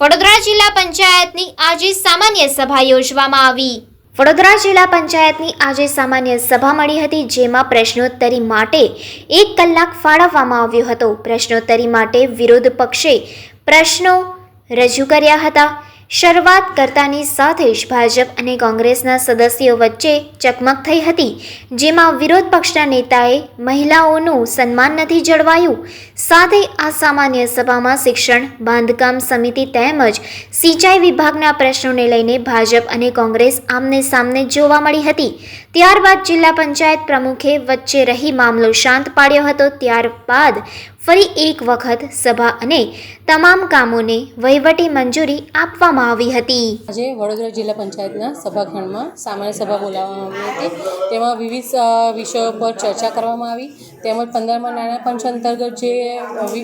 વડોદરા જિલ્લા પંચાયતની આજે સામાન્ય સભા યોજવામાં આવી. વડોદરા જિલ્લા પંચાયતની આજે સામાન્ય સભા મળી હતી, જેમાં પ્રશ્નોત્તરી માટે એક કલાક ફાળવવામાં આવ્યો હતો. પ્રશ્નોત્તરી માટે વિરોધ પક્ષે પ્રશ્નો રજૂ કર્યા હતા. શરૂઆત કરતાની સાથે જ ભાજપ અને કોંગ્રેસના સદસ્યો વચ્ચે ચકમક થઈ હતી, જેમાં વિરોધ પક્ષના નેતાએ મહિલાઓનું સન્માન નથી જળવાયું. સાથે આ સામાન્ય સભામાં શિક્ષણ, બાંધકામ સમિતિ તેમજ સિંચાઈ વિભાગના પ્રશ્નોને લઈને ભાજપ અને કોંગ્રેસ આમને સામને જોવા મળી હતી. ત્યારબાદ જિલ્લા પંચાયત પ્રમુખે વચ્ચે રહી મામલો શાંત પાડ્યો હતો, ત્યારબાદ ફરી એક વખત સભા અને તમામ કામોને વહીવટી મંજૂરી આપવામાં આવી હતી. આજે વડોદરા જિલ્લા પંચાયતના સભાખંડમાં સામાન્ય સભા બોલાવવામાં આવી હતી. તેમાં વિવિધ વિષયો પર ચર્ચા કરવામાં આવી. તેમજ પંદરમાં નાના પંચ અંતર્ગત જે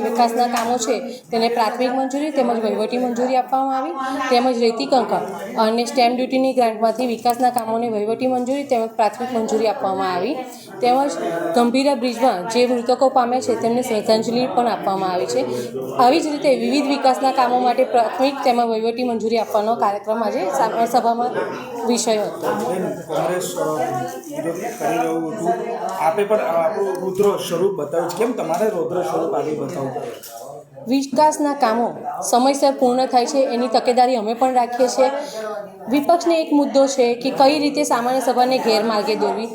વિકાસના કામો છે, તેને પ્રાથમિક મંજૂરી તેમજ વહીવટી મંજૂરી આપવામાં આવી. તેમજ રેતી કંકર અને સ્ટેમ્પ ડ્યુટીની ગ્રાન્ટમાંથી વિકાસના કામોને વહીવટી મંજૂરી તેમજ પ્રાથમિક મંજૂરી આપવામાં આવી. તેમજ ગંભીરા બ્રિજમાં જે મૃતકો પામ્યા છે, તેમને શ્રદ્ધાંજલિ પણ આપવામાં આવી છે. આવી જ રીતે વિવિધ વિકાસના કામો માટે પ્રાથમિક તેમજ વહીવટી મંજૂરી આપવાનો કાર્યક્રમ આજે સભામાં વિષય હતો આપે પણ આપણું રુદ્ર સ્વરૂપ બતાવ્યું કેમ તમારે રુદ્ર સ્વરૂપ આવી બતાવવું? વિકાસના કામો સમયસર પૂર્ણ થાય છે, એની તકેદારી અમે પણ રાખીએ છીએ. વિપક્ષને એક મુદ્દો છે કે કઈ રીતે સામાન્ય સભાને ગેરમાર્ગે દોરવી.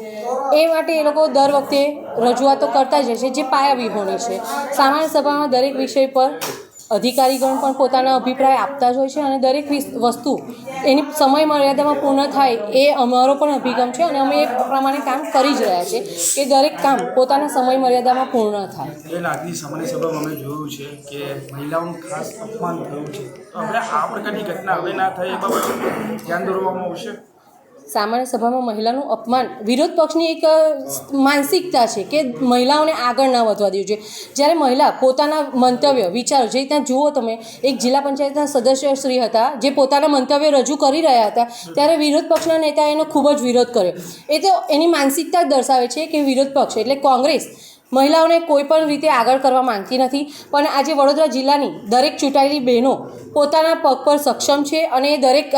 એ માટે એ લોકો દર વખતે રજૂઆતો કરતા જ છે, જે પાયા વિહોણી છે. સામાન્ય સભામાં દરેક વિષય પર અધિકારીગણ પણ પોતાના અભિપ્રાય આપતા જ હોય છે અને દરેક વસ્તુ એની સમય મર્યાદામાં પૂર્ણ થાય એ અમારો પણ અભિગમ છે અને અમે એ પ્રમાણે કામ કરી જ રહ્યા છે કે દરેક કામ પોતાના સમય મર્યાદામાં પૂર્ણ થાય. બેન આજની સામાન્ય સભામાં અમે જોયું છે કે મહિલાઓનું ખાસ અપમાન થયું છે. આ પ્રકારની ઘટના હવે ના થાય એ બાબત ધ્યાન દોરવામાં આવશે? સામાન્ય સભામાં મહિલાનું અપમાન, વિરોધ પક્ષની એક માનસિકતા છે કે મહિલાઓને આગળ ના વધવા દેવું જોઈએ. જ્યારે મહિલા પોતાના મંતવ્ય, વિચારો જે ત્યાં જુઓ તમે, એક જિલ્લા પંચાયતના સદસ્ય શ્રી હતા, જે પોતાના મંતવ્ય રજૂ કરી રહ્યા હતા, ત્યારે વિરોધ પક્ષના નેતાએ એનો ખૂબ જ વિરોધ કર્યો. એ તો એની માનસિકતા જ દર્શાવે છે કે વિરોધ પક્ષ, એટલે કોંગ્રેસ મહિલાઓને કોઈ પણ રીતે આગળ કરવા માંગતી નથી, પણ આજે વડોદરા જિલ્લાની દરેક ચૂંટાયેલી બહેનો પોતાના પગ પર સક્ષમ છે અને દરેક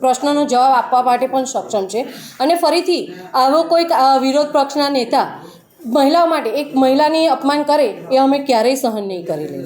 પ્રશ્નનો જવાબ આપવા માટે પણ સક્ષમ છે. અને ફરીથી, આવો કોઈક વિરોધ પક્ષના નેતા મહિલાઓ માટે એક મહિલાની અપમાન કરે એ અમે ક્યારેય સહન નહીં કરી લઈએ.